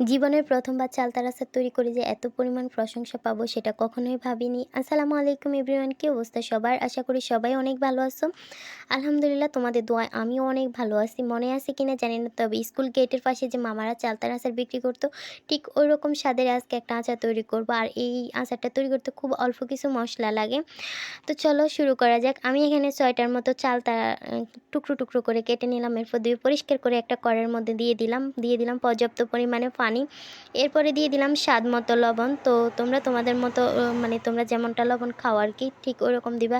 জীবনের প্রথমবার চালতার আচার তৈরি করে যে এত পরিমাণ প্রশংসা পাবো সেটা কখনোই ভাবিনি। আসসালামু আলাইকুম এভরিওয়ান কি অবস্থা সবার? আশা করি সবাই অনেক ভালো আছো। আলহামদুলিল্লাহ, তোমাদের দোয়ায় আমিও অনেক ভালো আছি। মনে আছে কিনা জানি না, তবে স্কুল গেটের পাশে যে মামারা চালতার আচার বিক্রি করতো, ঠিক ওই রকম স্বাদের আজকে একটা আচার তৈরি করব। আর এই আচারটা তৈরি করতে খুব অল্প কিছু মশলা লাগে। তো চলো শুরু করা যাক। আমি এখানে ছয়টার মতো চালতা টুকরো টুকরো করে কেটে নিলাম। এরপর দিয়ে পরিষ্কার করে একটা কড়ের মধ্যে দিয়ে দিলাম। দিয়ে দিলাম পর্যাপ্ত পরিমাণে পানি। এরপরে দিয়ে দিলাম স্বাদ মতো লবণ। তো তোমরা তোমাদের মতো মানে তোমরা যেমনটা লবণ খাও আর কি, ঠিক ওরকম দিবা।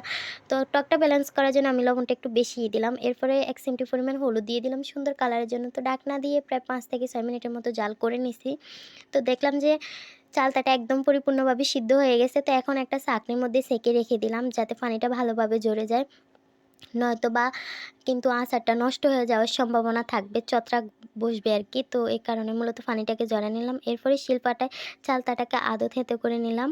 তো টকটা ব্যালেন্স করার জন্য আমি লবণটা একটু বেশিই দিলাম। এরপরে এক সিমটি পরিমাণ হলুদ দিয়ে দিলাম সুন্দর কালারের জন্য। তো ডাকনা দিয়ে প্রায় পাঁচ থেকে ছয় মিনিটের মতো জাল করে নিছি। তো দেখলাম যে চালতাটা একদম পরিপূর্ণভাবে সিদ্ধ হয়ে গেছে। তো এখন একটা চাকনির মধ্যে সেকে রেখে দিলাম যাতে পানিটা ভালোভাবে ঝরে যায়। নয়তো বা কিন্তু আচারটা নষ্ট হয়ে যাওয়ার সম্ভাবনা থাকবে চত্রাক বসবে আর কি। তো এই কারণে মূলত পানিটাকে জড়া নিলাম। এরপরে শিল্পাটায় চালতাটাকে আদৌ থেতো করে নিলাম।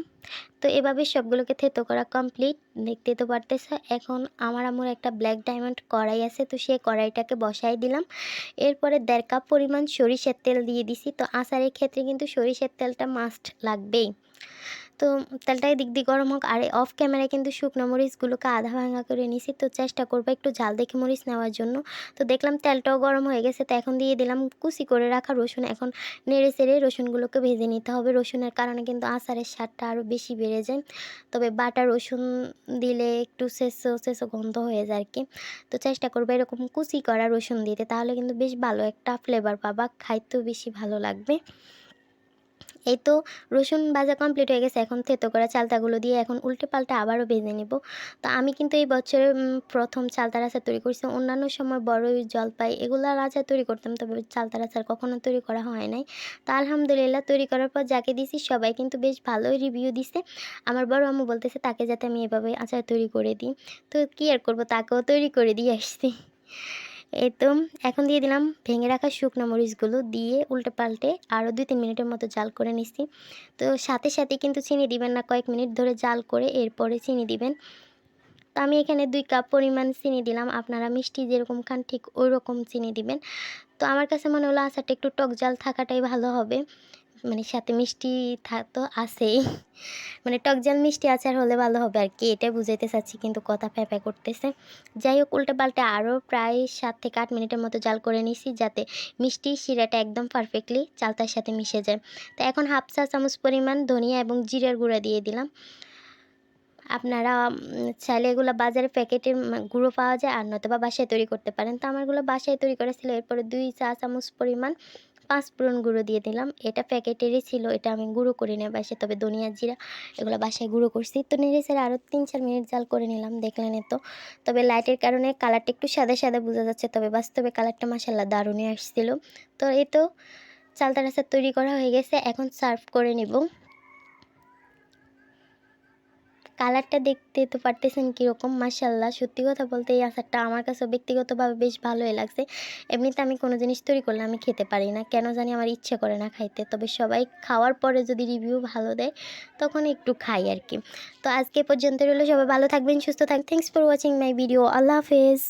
তো এভাবে সবগুলোকে থেতো করা কমপ্লিট দেখতে তো পারতেছে, এখন আমার আমার একটা ব্ল্যাক ডায়মন্ড কড়াই আছে, তো সেই কড়াইটাকে বসাই দিলাম। এরপরে দেড় কাপ পরিমাণ সরিষার তেল দিয়ে দিছি। তো আচারের ক্ষেত্রে কিন্তু সরিষার তেলটা মাস্ট লাগবেই। তো তেলটাই দিক দিয়ে গরম হোক, আর অফ ক্যামেরায় কিন্তু শুকনো মরিচগুলোকে আধা ভাঙা করে নিছি। তো চেষ্টা করব একটু জাল দেখে মরিচ নেওয়ার জন্য। তো দেখলাম তেলটাও গরম হয়ে গেছে, তো এখন দিয়ে দিলাম কুচি করে রাখা রসুন। এখন নেড়ে চেড়ে রসুনগুলোকে ভেজে নিতে হবে। রসুনের কারণে কিন্তু আচারের স্বাদটা আরও বেশি বেড়ে যায়। তবে বাটা রসুন দিলে একটু শেষো শেষো গন্ধ হয়ে যায় আর কি তো চেষ্টা করব এরকম কুচি করা রসুন দিতে, তাহলে কিন্তু বেশ ভালো একটা ফ্লেভার পাবা। খাইতেও বেশি ভালো লাগবে। এই তো রসুন ভাজা কমপ্লিট হয়ে গেছে। এখন থেতো করা চালতাগুলো দিয়ে এখন উল্টে পাল্টে আবারও ভেজে নেব। তো আমি কিন্তু এই বছরে প্রথম চালতার আচার তৈরি করছি। অন্যান্য সময় বড়ই জলপাই এগুলার আচার তৈরি করতাম, তবে চালতার আচার কখনো তৈরি করা হয় নাই। তো আলহামদুলিল্লাহ তৈরি করার পর যাকে দিছি, সবাই কিন্তু বেশ ভালোই রিভিউ দিছে। আমার বড় আম্মু বলতেছে, তাকে যাতে আমি এভাবে আচার তৈরি করে দিই। তো কী আর করব, তাকেও তৈরি করে দিয়ে আসছি। এই তো, এখন দিয়ে দিলাম ভেঙে রাখা শুকনো মরিচগুলো দিয়ে উল্টে পাল্টে আরও দুই তিন মিনিটের মতো জাল করে নিচ্ছি তো সাথে সাথে কিন্তু চিনি দিবেন না, কয়েক মিনিট ধরে জাল করে এরপরে চিনি দিবেন। তো আমি এখানে দুই কাপ পরিমাণ চিনি দিলাম, আপনারা মিষ্টি যেরকম খান ঠিক ওই রকম চিনি দিবেন। তো আমার কাছে মনে হলো আচারটা একটু টক জাল থাকাটাই ভালো হবে। মানে সাথে মিষ্টি তো আছেই। মানে টক জাল মিষ্টি আচার হলে ভালো হবে আর কি, এটাই বুঝাইতে চাচ্ছি কিন্তু কথা ফ্যাপা করতেছে। যাই হোক, উল্টে পাল্টে আরও প্রায় সাত থেকে আট মিনিটের মতো জাল করে নিছি যাতে মিষ্টি শিরাটা একদম পারফেক্টলি চালতার সাথে মিশে যায়। তো এখন হাফ চা চামচ পরিমাণ ধনিয়া এবং জিরার গুঁড়া দিয়ে দিলাম। আপনারা চাইলে এগুলো বাজারে প্যাকেটের গুঁড়ো পাওয়া যায় আর নয়তো বা বাসায় তৈরি করতে পারেন। তো আমারগুলো বাসায় তৈরি করেছিল এরপরে দুই চা চামচ পরিমাণ পাঁচ ফোড়ন গুঁড়ো দিয়ে দিলাম। এটা প্যাকেটেরই ছিল, এটা আমি গুঁড়ো করে নিয়ে বাসায়, তবে ধনিয়া জিরা এগুলো বাসায় গুঁড়ো করছি। তো নেড়ে সেরে আরও তিন চার মিনিট জাল করে নিলাম, দেখলেন তো তবে লাইটের কারণে কালারটা একটু সাদা সাদা বোঝা যাচ্ছে, তবে বাস্তবে কালারটা মাসাল্লাহ দারুণই আসছিল। তো এই তো চালতা রাস্তা তৈরি করা হয়ে গেছে, এখন সার্ভ করে নিব। কালারটা দেখতে তো পারতেছেন কীরকম মাসাল্লাহ সত্যি কথা বলতে এই আচারটা আমার কাছে ব্যক্তিগতভাবে বেশ ভালোই লাগছে। এমনিতে আমি কোনো জিনিস তৈরি করলে আমি খেতে পারি না। কেন জানি আমার ইচ্ছে করে না খাইতে। তবে সবাই খাওয়ার পরে যদি রিভিউ ভালো দেয়, তখন একটু খাই আর কি তো আজকে পর্যন্ত রইল। সবাই ভালো থাকবেন, সুস্থ থাক thanks for watching my video আল্লাহ হাফেজ।